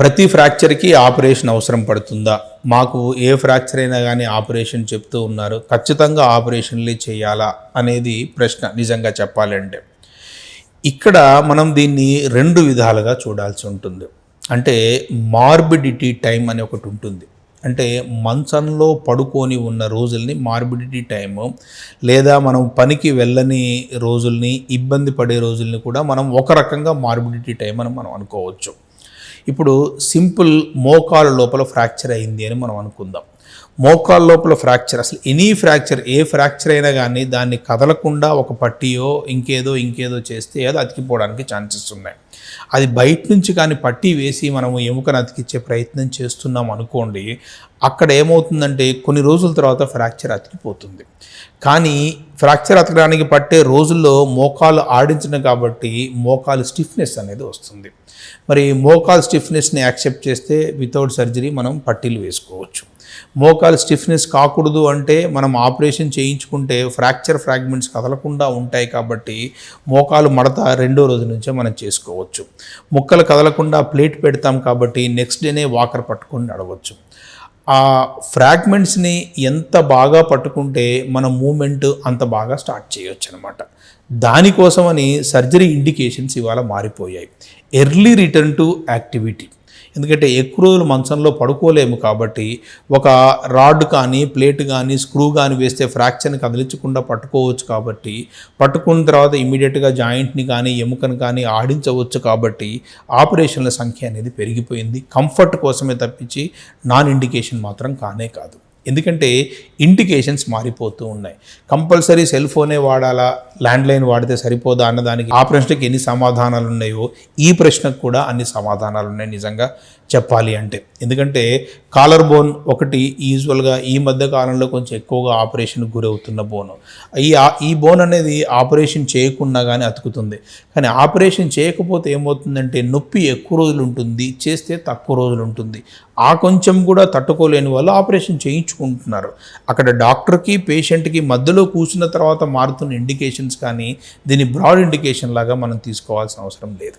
ప్రతి ఫ్రాక్చర్కి ఆపరేషన్ అవసరం పడుతుందా? మాకు ఏ ఫ్రాక్చర్ అయినా కానీ ఆపరేషన్ చెప్తూ ఉన్నారు. ఖచ్చితంగా ఆపరేషన్లే చేయాలా? అనేది ప్రశ్న నిజంగా చెప్పాలంటే. ఇక్కడ మనం దీన్ని రెండు విధాలుగా చూడాల్సి ఉంటుంది. అంటే మార్బిడిటీ టైం అని ఒకటి ఉంటుంది. అంటే మంచంలో పడుకొని ఉన్న రోజుల్ని మార్బిడిటీ టైము లేదా మనం పనికి వెళ్ళని రోజుల్ని ఇబ్బంది పడే రోజుల్ని కూడా మనం ఒక రకంగా మార్బిడిటీ టైం అని మనం అనుకోవచ్చు. ఇప్పుడు సింపుల్ మోకాలు లోపల ఫ్రాక్చర్ అయింది అని మనం అనుకుందాం. మోకాల లోపల ఫ్రాక్చర్ అసలు ఎనీ ఫ్రాక్చర్ ఏ ఫ్రాక్చర్ అయినా కానీ దాన్ని కదలకుండా ఒక పట్టీయో ఇంకేదో ఇంకేదో చేస్తే ఏదో అతికిపోవడానికి ఛాన్సెస్ ఉన్నాయి. అది బయట నుంచి కానీ పట్టీ వేసి మనము ఎముకను అతికిచ్చే ప్రయత్నం చేస్తున్నాం అనుకోండి అక్కడ ఏమవుతుందంటే కొన్ని రోజుల తర్వాత ఫ్రాక్చర్ అతికిపోతుంది. కానీ ఫ్రాక్చర్ అతకడానికి పట్టే రోజుల్లో మోకాలు ఆడించడం కాబట్టి మోకాలు స్టిఫ్నెస్ అనేది వస్తుంది. మరి మోకాల్ స్టిఫ్నెస్ని యాక్సెప్ట్ చేస్తే వితౌట్ సర్జరీ మనం పట్టీలు వేసుకోవచ్చు. మోకాలు స్టిఫ్నెస్ కాకూడదు అంటే మనం ఆపరేషన్ చేయించుకుంటే ఫ్రాక్చర్ ఫ్రాగ్మెంట్స్ కదలకుండా ఉంటాయి కాబట్టి మోకాలు మడత రెండో రోజు నుంచే మనం చేసుకోవచ్చు. ముక్కలు కదలకుండా ప్లేట్ పెడతాం కాబట్టి నెక్స్ట్ డేనే వాకర్ పట్టుకొని నడవచ్చు. ఆ ఫ్రాగ్మెంట్స్ని ఎంత బాగా పట్టుకుంటే మన మూమెంట్ అంత బాగా స్టార్ట్ చేయొచ్చు అనమాట దానికోసమని సర్జరీ ఇండికేషన్స్ ఇవాళ మారిపోయాయి. Early return to activity. ఎందుకంటే ఎక్కువ రోజులు మంచంలో పడుకోలేము కాబట్టి ఒక రాడ్ కానీ ప్లేట్ కానీ స్క్రూ కానీ వేస్తే ఫ్రాక్చర్ని కదిలించకుండా పట్టుకోవచ్చు కాబట్టి పట్టుకున్న తర్వాత ఇమీడియట్గా జాయింట్ని కానీ ఎముకను కానీ ఆడించవచ్చు కాబట్టి ఆపరేషన్ల సంఖ్య అనేది పెరిగిపోయింది. కంఫర్ట్ కోసమే తప్పించి నాన్ ఇండికేషన్ మాత్రం కానే కాదు. ఎందుకంటే ఇండికేషన్స్ మారిపోతూ ఉన్నాయి. కంపల్సరీ సెల్ ఫోనే వాడాలా? ల్యాండ్లైన్ వాడితే సరిపోదా అన్నదానికి ఆ ప్రశ్నకి ఎన్ని సమాధానాలు ఉన్నాయో ఈ ప్రశ్నకు కూడా అన్ని సమాధానాలు ఉన్నాయి నిజంగా చెప్పాలి అంటే. ఎందుకంటే కాలర్ బోన్ ఒకటి యూజువల్గా ఈ మధ్య కాలంలో కొంచెం ఎక్కువగా ఆపరేషన్కు గురవుతున్న బోను. ఈ ఈ బోన్ అనేది ఆపరేషన్ చేయకుండా కానీ అతుకుతుంది. కానీ ఆపరేషన్ చేయకపోతే ఏమవుతుందంటే నొప్పి ఎక్కువ రోజులు ఉంటుంది చేస్తే తక్కువ రోజులు ఉంటుంది. ఆ కొంచెం కూడా తట్టుకోలేని వాళ్ళు ఆపరేషన్ చేయించుకుంటున్నారు అక్కడ డాక్టర్కి పేషెంట్కి మధ్యలో కూర్చున్న తర్వాత మారుతున్న ఇండికేషన్స్ కానీ దీని బ్రాడ్ ఇండికేషన్ లాగా మనం తీసుకోవాల్సిన అవసరం లేదు.